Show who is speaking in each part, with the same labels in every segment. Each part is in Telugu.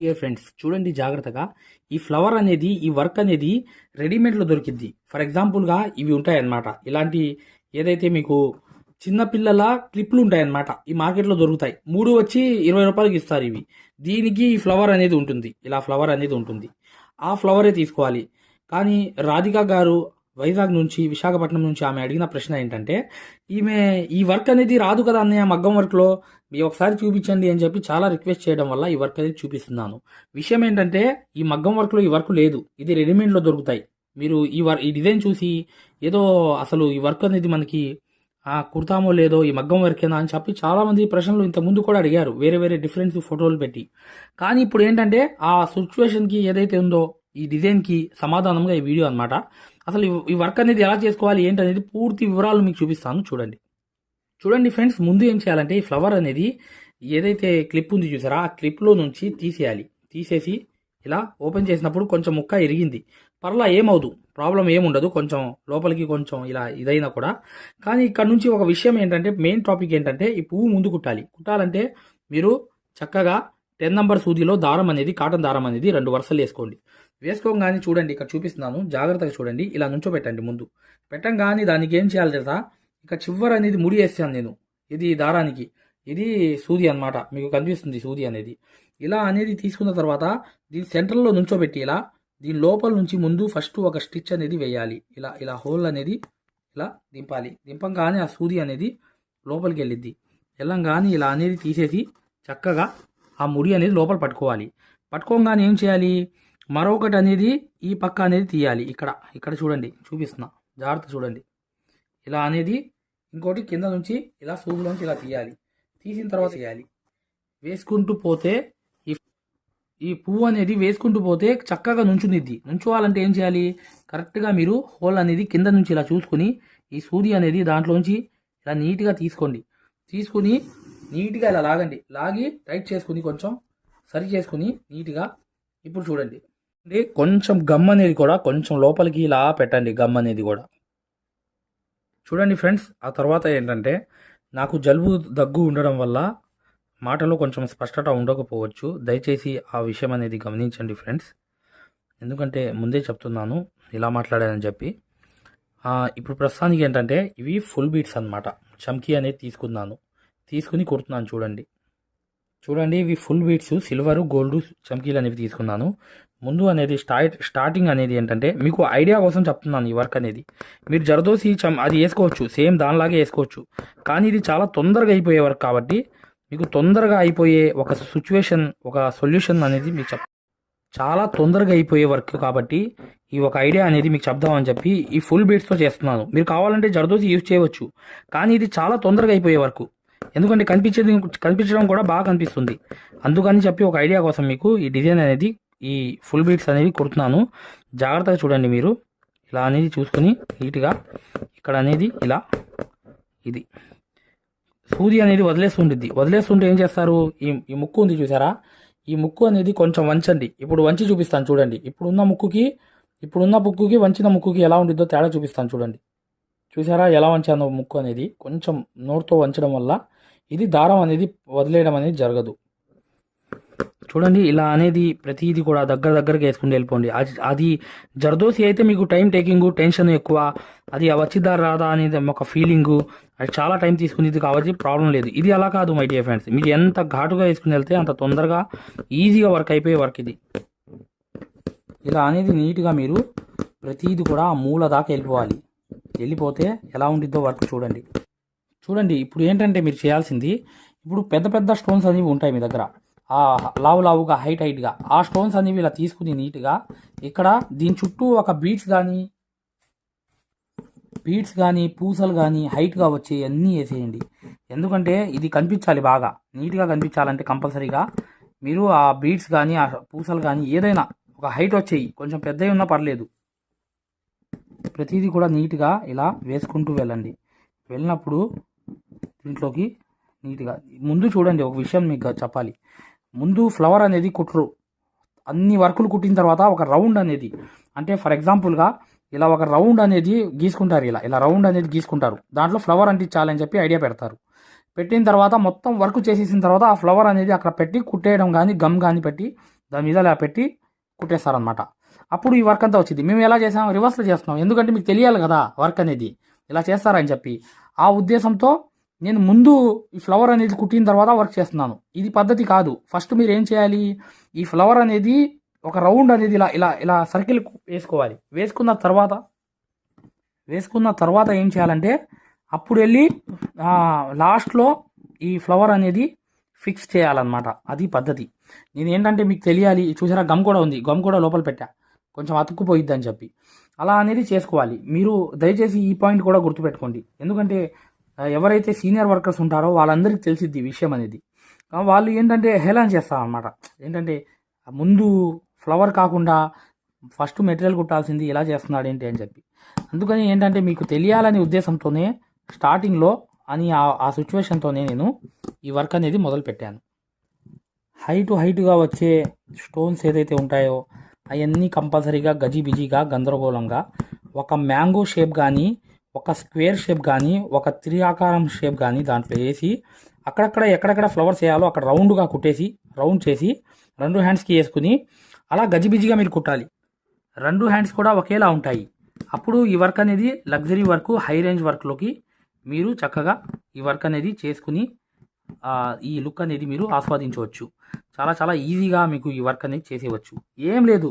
Speaker 1: ఏ ఫ్రెండ్స్ చూడండి జాగ్రత్తగా. ఈ ఫ్లవర్ అనేది ఈ వర్క్ అనేది రెడీమేడ్లో దొరికిద్ది. ఫర్ ఎగ్జాంపుల్గా ఇవి ఉంటాయన్నమాట. ఇలాంటి ఏదైతే మీకు చిన్నపిల్లల క్లిప్లు ఉంటాయన్నమాట ఈ మార్కెట్లో దొరుకుతాయి. మూడు వచ్చి ఇరవై రూపాయలకి ఇస్తారు ఇవి. దీనికి ఈ ఫ్లవర్ అనేది ఉంటుంది. ఇలా ఫ్లవర్ అనేది ఉంటుంది. ఆ ఫ్లవరే తీసుకోవాలి? కానీ రాధిక గారు వైజాగ్ నుంచి విశాఖపట్నం నుంచి ఆమె అడిగిన ప్రశ్న ఏంటంటే ఈమె ఈ వర్క్ అనేది రాదు కదా అన్నయ్య మగ్గం వర్క్లో మీరు ఒకసారి చూపించండి అని చెప్పి చాలా రిక్వెస్ట్ చేయడం వల్ల ఈ వర్క్ అనేది చూపిస్తున్నాను. విషయం ఏంటంటే ఈ మగ్గం వర్క్లో ఈ వర్క్ లేదు. ఇది రెడీమేడ్లో దొరుకుతాయి. మీరు ఈ వర్ ఈ డిజైన్ చూసి ఏదో అసలు ఈ వర్క్ అనేది మనకి కుడతామో లేదో ఈ మగ్గం వర్కేనా అని చెప్పి చాలామంది ప్రశ్నలు ఇంతకుముందు ముందు కూడా అడిగారు. వేరే వేరే డిఫరెన్స్ ఫోటోలు పెట్టి. కానీ ఇప్పుడు ఏంటంటే ఆ సిచ్యువేషన్కి ఏదైతే ఉందో ఈ డిజైన్కి సమాధానంగా ఈ వీడియో అనమాట అసలు ఈ- వర్క్ అనేది ఎలా చేసుకోవాలి ఏంటి అనేది పూర్తి వివరాలు మీకు చూపిస్తాను. చూడండి. చూడండి ఫ్రెండ్స్ ముందు ఏం చేయాలంటే ఈ ఫ్లవర్ అనేది ఏదైతే క్లిప్ ఉంది చూసారా ఆ క్లిప్లో నుంచి తీసేయాలి. తీసేసి ఇలా ఓపెన్ చేసినప్పుడు కొంచెం ముక్క ఇరిగింది. పర్లా ఏమవుదు ప్రాబ్లం ఏముండదు కొంచెం లోపలికి కొంచెం ఇలా ఇదైనా కూడా. కానీ ఇక్కడ నుంచి ఒక విషయం ఏంటంటే మెయిన్ టాపిక్ ఏంటంటే ఈ పువ్వు ముందు కుట్టాలి. కుట్టాలంటే మీరు చక్కగా టెన్ నంబర్ సూదిలో దారం అనేది కాటన్ దారం అనేది రెండు వరుసలు వేసుకోండి. వేసుకోగానే చూడండి ఇక్కడ చూపిస్తున్నాను. జాగ్రత్తగా చూడండి ఇలా నుంచో పెట్టండి ముందు. పెట్టంగానే దానికి ఏం చేయాలి తెలుసా? ఇక చివరి అనేది ముడి వేస్తాను నేను. ఇది దారానికి. ఇది సూది అన్నమాట. మీకు కనిపిస్తుంది సూది అనేది. ఇలా అనేది తీసుకున్న తర్వాత దీని సెంటర్లో నుంచోబెట్టి ఇలా దీని లోపల నుంచి ముందు ఫస్ట్ ఒక స్టిచ్ అనేది వేయాలి. ఇలా ఇలా హోల్ అనేది ఇలా దింపాలి. దింపంగానే ఆ సూది అనేది లోపలికి వెళ్ళిద్ది. వెళ్ళంగానే ఇలా అనేది తీసేసి చక్కగా ఆ ముడి అనేది లోపల పట్టుకోవాలి. పట్టుకోగానే ఏం చేయాలి? మరొకటి అనేది ఈ పక్క అనేది తీయాలి. ఇక్కడ ఇక్కడ చూడండి చూపిస్తున్నా. జాగ్రత్త చూడండి. ఇలా అనేది ఇంకోటి కింద నుంచి ఇలా సూపులోంచి ఇలా తీయాలి. తీసిన తర్వాత తీయాలి. వేసుకుంటూ పోతే ఈ ఈ పువ్వు అనేది వేసుకుంటూ పోతే చక్కగా నుంచునిద్ది. నుంచోవాలంటే ఏం చేయాలి? కరెక్ట్గా మీరు హోల్ అనేది కింద నుంచి ఇలా చూసుకుని ఈ సూది అనేది దాంట్లోంచి ఇలా నీట్గా తీసుకోండి. తీసుకుని నీట్గా ఇలా లాగండి. లాగి టైట్ చేసుకుని కొంచెం సరి చేసుకుని నీట్గా ఇప్పుడు చూడండి. కొంచెం గమ్ అనేది కూడా కొంచెం లోపలికి ఇలా పెట్టండి గమ్ అనేది కూడా. చూడండి ఫ్రెండ్స్ ఆ తర్వాత ఏంటంటే నాకు జలుబు దగ్గు ఉండడం వల్ల మాటలో కొంచెం స్పష్టత ఉండకపోవచ్చు. దయచేసి ఆ విషయం అనేది గమనించండి ఫ్రెండ్స్. ఎందుకంటే ముందే చెప్తున్నాను ఇలా మాట్లాడానని చెప్పి. ఇప్పుడు ప్రస్తుతానికి ఏంటంటే ఇవి ఫుల్ బీట్స్ అన్నమాట. చమ్కీ అనేది తీసుకున్నాను. తీసుకుని కుడుతున్నాను చూడండి. చూడండి ఇవి ఫుల్ బీట్స్ సిల్వర్ గోల్డ్ చమ్కీలు అనేవి తీసుకున్నాను. ముందు అనేది స్టార్ట్ స్టార్టింగ్ అనేది ఏంటంటే మీకు ఐడియా కోసం చెప్తున్నాను ఈ వర్క్ అనేది. మీరు జరదోసి చం అది వేసుకోవచ్చు సేమ్ దానిలాగే వేసుకోవచ్చు. కానీ ఇది చాలా తొందరగా అయిపోయే వర్క్ కాబట్టి మీకు తొందరగా అయిపోయే ఒక సిచ్యువేషన్ ఒక సొల్యూషన్ అనేది మీకు చెప్ చాలా తొందరగా అయిపోయే వర్క్ కాబట్టి ఈ ఒక ఐడియా అనేది మీకు చెప్దామని చెప్పి ఈ ఫుల్ బీట్స్తో చేస్తున్నాను. మీరు కావాలంటే జరదోసి యూజ్ చేయవచ్చు. కానీ ఇది చాలా తొందరగా అయిపోయే వర్క్ ఎందుకంటే కనిపించేది కనిపించడం కూడా బాగా కనిపిస్తుంది. అందుకని చెప్పి ఒక ఐడియా కోసం మీకు ఈ డిజైన్ అనేది ఈ ఫుల్ బీట్స్ అనేవి కుడుతున్నాను. జాగ్రత్తగా చూడండి మీరు. ఇలా అనేది చూసుకొని నీట్గా ఇక్కడ అనేది ఇలా ఇది. సూది అనేది వదిలేస్తుంటుంది వదిలేస్తుంటే ఏం చేస్తారు? ఈ ఈ ముక్కు ఉంది చూసారా? ఈ ముక్కు అనేది కొంచెం వంచండి. ఇప్పుడు వంచి చూపిస్తాను చూడండి. ఇప్పుడున్న ముక్కుకి ఇప్పుడున్న ముక్కుకి వంచిన ముక్కుకి ఎలా ఉంటుందో తేడా చూపిస్తాను చూడండి. చూసారా ఎలా వంచానో ముక్కు అనేది? కొంచెం నోరుతో వంచడం వల్ల ఇది దారం అనేది వదిలేయడం అనేది జరగదు. చూడండి ఇలా అనేది ప్రతిదీ కూడా దగ్గర దగ్గరకు వేసుకుని వెళ్ళిపోండి. అది అది జర్దోసి అయితే మీకు టైం టేకింగ్ టెన్షన్ ఎక్కువ అది వచ్చిద్దా రాదా అనేది ఒక ఫీలింగు అది చాలా టైం తీసుకునేది కాబట్టి ప్రాబ్లం లేదు. ఇది అలా కాదు మై డియర్ ఫ్రెండ్స్. మీరు ఎంత ఘాటుగా వేసుకుని వెళ్తే అంత తొందరగా ఈజీగా వర్క్ అయిపోయే వర్క్ ఇది. ఇలా అనేది నీట్గా మీరు ప్రతిదీ కూడా మూల దాకా వెళ్ళిపోవాలి. వెళ్ళిపోతే ఎలా ఉండిద్దో వర్క్ చూడండి. చూడండి ఇప్పుడు ఏంటంటే మీరు చేయాల్సింది ఇప్పుడు పెద్ద పెద్ద స్టోన్స్ అనేవి ఉంటాయి మీ దగ్గర. లావు లావుగా హైట్ హైట్గా. ఆ స్టోన్స్ అనేవి ఇలా తీసుకుని నీట్గా ఇక్కడ దీని చుట్టూ ఒక బీట్స్ కానీ బీట్స్ కానీ పూసలు కానీ హైట్గా వచ్చే అన్నీ వేసేయండి. ఎందుకంటే ఇది కనిపించాలి బాగా. నీట్గా కనిపించాలంటే కంపల్సరీగా మీరు ఆ బీట్స్ కానీ ఆ పూసలు కానీ ఏదైనా ఒక హైట్ వచ్చేయి. కొంచెం పెద్దవి ఉన్నా పర్లేదు. ప్రతిదీ కూడా నీట్గా ఇలా వేసుకుంటూ వెళ్ళండి. వెళ్ళినప్పుడు దీంట్లోకి నీట్గా. ముందు చూడండి ఒక విషయం మీకు చెప్పాలి. ముందు ఫ్లవర్ అనేది కుట్టరు అన్ని వర్కులు కుట్టిన తర్వాత ఒక రౌండ్ అనేది. అంటే ఫర్ ఎగ్జాంపుల్గా ఇలా ఒక రౌండ్ అనేది గీసుకుంటారు ఇలా. ఇలా రౌండ్ అనేది గీసుకుంటారు. దాంట్లో ఫ్లవర్ అంటించాలని చెప్పి ఐడియా పెడతారు. పెట్టిన తర్వాత మొత్తం వర్క్ చేసేసిన తర్వాత ఆ ఫ్లవర్ అనేది అక్కడ పెట్టి కుట్టేయడం కానీ గమ్ కానీ పెట్టి దాని మీద ఇలా పెట్టి కుట్టేస్తారనమాట అప్పుడు ఈ వర్క్ అంతా వచ్చింది. మేము ఎలా చేసాం? రివర్స్లో చేస్తున్నాం. ఎందుకంటే మీకు తెలియాలి కదా వర్క్ అనేది. ఇలా చేస్తారని చెప్పి. ఆ ఉద్దేశంతో నేను ముందు ఈ ఫ్లవర్ అనేది కుట్టిన తర్వాత వర్క్ చేస్తున్నాను. ఇది పద్ధతి కాదు. ఫస్ట్ మీరు ఏం చేయాలి? ఈ ఫ్లవర్ అనేది ఒక రౌండ్ అనేది ఇలా ఇలా ఇలా సర్కిల్ వేసుకోవాలి. వేసుకున్న తర్వాత వేసుకున్న తర్వాత ఏం చేయాలంటే అప్పుడు వెళ్ళి లాస్ట్లో ఈ ఫ్లవర్ అనేది ఫిక్స్ చేయాలన్నమాట. అది పద్ధతి. నేను ఏంటంటే మీకు తెలియాలి చూసారా గమ్ కూడా ఉంది. గమ్ కూడా లోపల పెట్టా. కొంచెం అతుక్కుపోయిద్ది అని చెప్పి. అలా అనేది చేసుకోవాలి. మీరు దయచేసి ఈ పాయింట్ కూడా గుర్తుపెట్టుకోండి. ఎందుకంటే ఎవరైతే సీనియర్ వర్కర్స్ ఉంటారో వాళ్ళందరికీ తెలిసిద్ది విషయం అనేది. వాళ్ళు ఏంటంటే హేళన చేస్తారన్నమాట. ఏంటంటే ముందు ఫ్లవర్ కాకుండా ఫస్ట్ మెటీరియల్ కుట్టాల్సింది ఇలా చేస్తున్నాడు ఏంటి అని చెప్పి. అందుకని ఏంటంటే మీకు తెలియాలనే ఉద్దేశంతోనే స్టార్టింగ్లో అని ఆ- ఆ సిచ్యువేషన్తోనే నేను ఈ వర్క్ అనేది మొదలు పెట్టాను హైట్ హైట్గా వచ్చే స్టోన్స్ ఏదైతే ఉంటాయో అవన్నీ కంపల్సరీగా గజిబిజిగా గందరగోళంగా ఒక మ్యాంగో షేప్ కానీ ఒక స్క్వేర్ షేప్ కానీ ఒక త్రి ఆకారం షేప్ కానీ దాంట్లో వేసి అక్కడక్కడ ఎక్కడెక్కడ ఫ్లవర్స్ వేయాలో అక్కడ రౌండ్గా కుట్టేసి రౌండ్ చేసి రెండు హ్యాండ్స్కి వేసుకుని అలా గజిబిజిగా మీరు కుట్టాలి. రెండు హ్యాండ్స్ కూడా ఒకేలా ఉంటాయి. అప్పుడు ఈ వర్క్ అనేది లగ్జరీ వర్క్ హై రేంజ్ వర్క్లోకి మీరు చక్కగా ఈ వర్క్ అనేది చేసుకుని ఈ లుక్ అనేది మీరు ఆస్వాదించవచ్చు. చాలా చాలా ఈజీగా మీకు ఈ వర్క్ అనేది చేసేవచ్చు ఏం లేదు.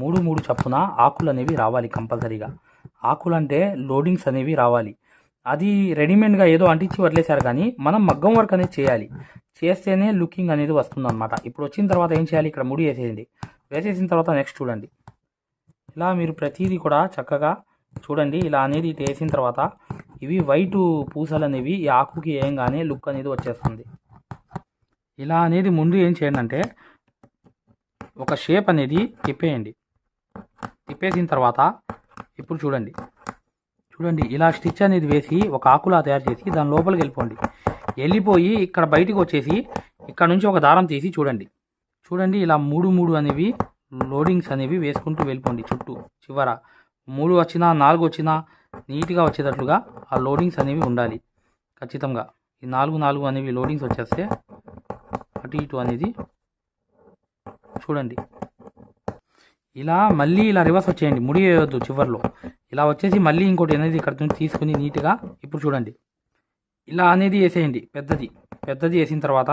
Speaker 1: మూడు మూడు చప్పున ఆకులు అనేవి రావాలి కంపల్సరీగా. ఆకులు అంటే లోడింగ్స్ అనేవి రావాలి. అది రెడీమేడ్గా ఏదో అంటించి వదిలేశారు కానీ మనం మగ్గం వర్క్ అనేది చేయాలి. చేస్తేనే లుకింగ్ అనేది వస్తుందన్నమాట. ఇప్పుడు వచ్చిన తర్వాత ఏం చేయాలి? ఇక్కడ ముడి వేసేయండి. వేసేసిన తర్వాత నెక్స్ట్ చూడండి. ఇలా మీరు ప్రతిదీ కూడా చక్కగా చూడండి. ఇలా అనేది ఇటు వేసిన తర్వాత ఇవి వైట్ పూసలు అనేవి ఈ ఆకుకి వేయంగానే లుక్ అనేది వచ్చేస్తుంది. ఇలా అనేది ముందు ఏం చేయండి అంటే ఒక షేప్ అనేది తిప్పేయండి. తిప్పేసిన తర్వాత ఇప్పుడు చూడండి. చూడండి ఇలా స్టిచ్ అనేది వేసి ఒక ఆకులా తయారు చేసి దాని లోపలికి వెళ్ళిపోండి. వెళ్ళిపోయి ఇక్కడ బయటికి వచ్చేసి ఇక్కడ నుంచి ఒక దారం తీసి చూడండి. చూడండి ఇలా మూడు మూడు అనేవి లోడింగ్స్ అనేవి వేసుకుంటూ వెళ్ళిపోండి చుట్టూ చివర. మూడు వచ్చినా నాలుగు వచ్చినా నీట్గా వచ్చేటట్లుగా ఆ లోడింగ్స్ అనేవి ఉండాలి ఖచ్చితంగా. ఈ నాలుగు నాలుగు అనేవి లోడింగ్స్ వచ్చేస్తే అటు ఇటు అనేది చూడండి. ఇలా మళ్ళీ ఇలా రివర్స్ వచ్చేయండి. ముడి వేయొద్దు చివర్లో. ఇలా వచ్చేసి మళ్ళీ ఇంకోటి అనేది ఇక్కడ నుంచి తీసుకుని నీట్గా ఇప్పుడు చూడండి. ఇలా అనేది వేసేయండి. పెద్దది. పెద్దది వేసిన తర్వాత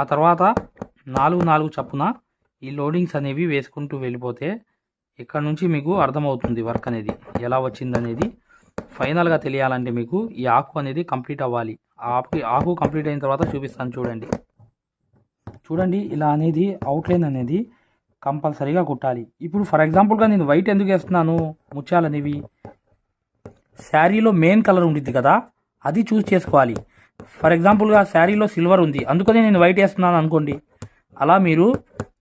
Speaker 1: ఆ తర్వాత నాలుగు నాలుగు చప్పున ఈ లోడింగ్స్ అనేవి వేసుకుంటూ వెళ్ళిపోతే ఇక్కడ నుంచి మీకు అర్థమవుతుంది వర్క్ అనేది. ఎలా వచ్చిందనేది ఫైనల్గా తెలియాలంటే మీకు ఈ ఆకు అనేది కంప్లీట్ అవ్వాలి. ఆ ఆకు ఆకు కంప్లీట్ అయిన తర్వాత చూపిస్తాను చూడండి. చూడండి ఇలా అనేది అవుట్లైన్ అనేది కంపల్సరీగా కుట్టాలి. ఇప్పుడు ఫర్ ఎగ్జాంపుల్గా నేను వైట్ ఎందుకు వేస్తున్నాను? ముత్యాలు అనేవి శారీలో మెయిన్ కలర్ ఉంటుంది కదా అది చూస్ చేసుకోవాలి. ఫర్ ఎగ్జాంపుల్గా శారీలో సిల్వర్ ఉంది. అందుకనే నేను వైట్ వేస్తున్నాను అనుకోండి. అలా మీరు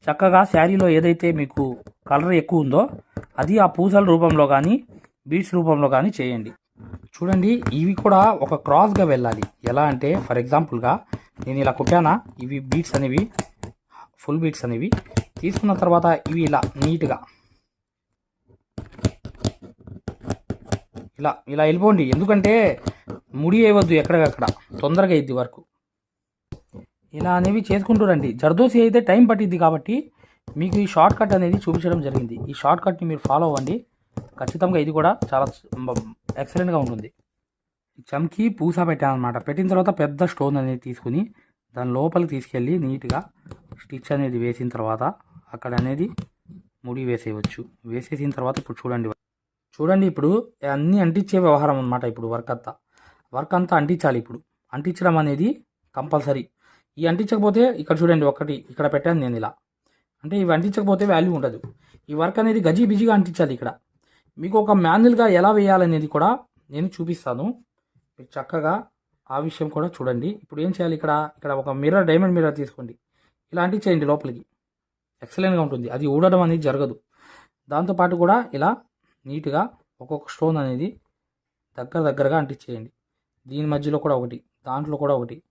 Speaker 1: చక్కగా శారీలో ఏదైతే మీకు కలర్ ఎక్కువ ఉందో అది ఆ పూసల రూపంలో కానీ బీడ్స్ రూపంలో కానీ చేయండి. చూడండి ఇవి కూడా ఒక క్రాస్గా వెళ్ళాలి. ఎలా అంటే ఫర్ ఎగ్జాంపుల్గా నేను ఇలా కుట్టానా? ఇవి బీట్స్ అనేవి. ఫుల్ బీట్స్ అనేవి. తీసుకున్న తర్వాత ఇవి ఇలా నీట్గా. ఇలా ఇలా వెళ్ళిపోండి ఎందుకంటే ముడి వేయవద్దు ఎక్కడికక్కడ. తొందరగా అయింది వరకు. ఇలా అనేవి చేసుకుంటూ జర్దోసి అయితే టైం పట్టిద్ది కాబట్టి మీకు ఈ షార్ట్ కట్ అనేది చూపించడం జరిగింది. ఈ షార్ట్ కట్ని మీరు ఫాలో అవ్వండి. ఖచ్చితంగా ఇది కూడా చాలా ఎక్సలెంట్గా ఉంటుంది. చమ్కి పూస పెట్టాను అనమాట పెట్టిన తర్వాత పెద్ద స్టోన్ అనేది తీసుకుని దాని లోపలికి తీసుకెళ్ళి నీట్గా స్టిచ్ అనేది వేసిన తర్వాత అక్కడ అనేది ముడి వేసేయవచ్చు. వేసేసిన తర్వాత ఇప్పుడు చూడండి. చూడండి ఇప్పుడు అన్నీ అంటించే వ్యవహారం అనమాట ఇప్పుడు వర్క్ అంతా. వర్క్ అంతా అంటించాలి ఇప్పుడు. అంటించడం అనేది కంపల్సరీ. ఈ అంటించకపోతే ఇక్కడ చూడండి ఒకటి ఇక్కడ పెట్టాను నేను ఇలా. అంటే ఇవి అంటించకపోతే వాల్యూ ఉండదు. ఈ వర్క్ అనేది గజీ బిజీగా అంటించాలి ఇక్కడ. మీకు ఒక మాన్యువల్గా ఎలా వేయాలనేది కూడా నేను చూపిస్తాను. మీరు చక్కగా ఆ విషయం కూడా చూడండి. ఇప్పుడు ఏం చేయాలి ఇక్కడ? ఇక్కడ ఒక మిర్రర్ డైమండ్ మిర్రర్ తీసుకోండి. ఇలా చేయండి లోపలికి. ఎక్సలెంట్గా ఉంటుంది. అది ఊడడం అనేది జరగదు. దాంతోపాటు కూడా ఇలా నీట్గా ఒక్కొక్క స్టోన్ అనేది దగ్గర దగ్గరగా అంటించేయండి దీని మధ్యలో కూడా ఒకటి దాంట్లో కూడా ఒకటి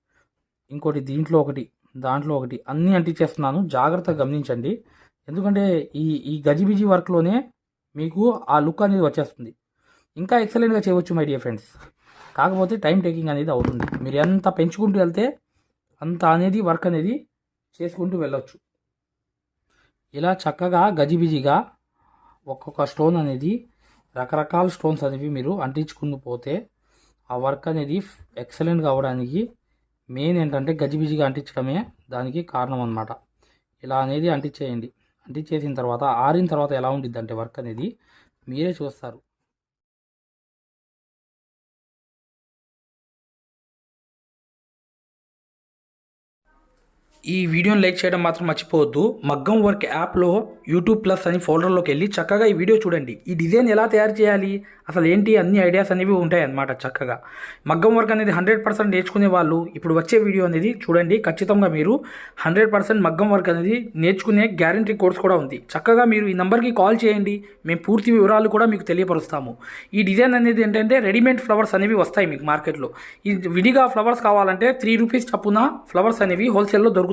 Speaker 1: ఇంకోటి దీంట్లో ఒకటి దాంట్లో ఒకటి అన్నీ అంటించేస్తున్నాను జాగ్రత్తగా గమనించండి. ఎందుకంటే ఈ ఈ గజిబిజి వర్క్లోనే మీకు ఆ లుక్ అనేది వచ్చేస్తుంది. ఇంకా ఎక్సలెంట్గా చేయవచ్చు మై డియర్ ఫ్రెండ్స్ కాకపోతే టైం టేకింగ్ అనేది అవుతుంది. మీరు ఎంత పెంచుకుంటూ వెళ్తే అంత అనేది వర్క్ అనేది చేసుకుంటూ వెళ్ళొచ్చు. ఇలా చక్కగా గజిబిజిగా ఒక్కొక్క స్టోన్ అనేది రకరకాల స్టోన్స్ అనేవి మీరు అంటించుకుంటూ పోతే ఆ వర్క్ అనేది ఎక్సలెంట్గా అవ్వడానికి మెయిన్ ఏంటంటే గజిబిజిగా అంటించడమే దానికి కారణం అన్నమాట. ఇలా అనేది అంటించేయండి. అంటించేసిన తర్వాత ఆరిన తర్వాత ఎలా ఉండిద్ది అంటే వర్క్ అనేది మీరే చూస్తారు. ఈ వీడియోని లైక్ చేయడం మాత్రం మర్చిపోవద్దు. మగ్గం వర్క్ యాప్లో యూట్యూబ్ ప్లస్ అని ఫోల్డర్లోకి వెళ్ళి చక్కగా ఈ వీడియో చూడండి. ఈ డిజైన్ ఎలా తయారు చేయాలి? అసలు ఏంటి? అన్ని ఐడియాస్ అనేవి ఉంటాయి అన్నమాట చక్కగా. మగ్గం వర్క్ అనేది హండ్రెడ్ పర్సెంట్ నేర్చుకునే వాళ్ళు ఇప్పుడు వచ్చే వీడియో అనేది చూడండి. ఖచ్చితంగా మీరు హండ్రెడ్ పర్సెంట్ మగ్గం వర్క్ అనేది నేర్చుకునే గ్యారంటీ కోర్స్ కూడా ఉంది. చక్కగా మీరు ఈ నెంబర్కి కాల్ చేయండి. మేము పూర్తి వివరాలు కూడా మీకు తెలియపరుస్తాము. ఈ డిజైన్ అనేది ఏంటంటే రెడీమేడ్ ఫ్లవర్స్ అనేవి వస్తాయి మీకు మార్కెట్లో. ఈ విడిగా ఫ్లవర్స్ కావాలంటే త్రీ రూపీస్ చప్పున ఫ్లవర్స్ అనేవి హోల్సేల్లో దొరుకుతాయి.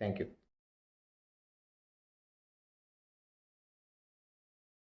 Speaker 2: Thank you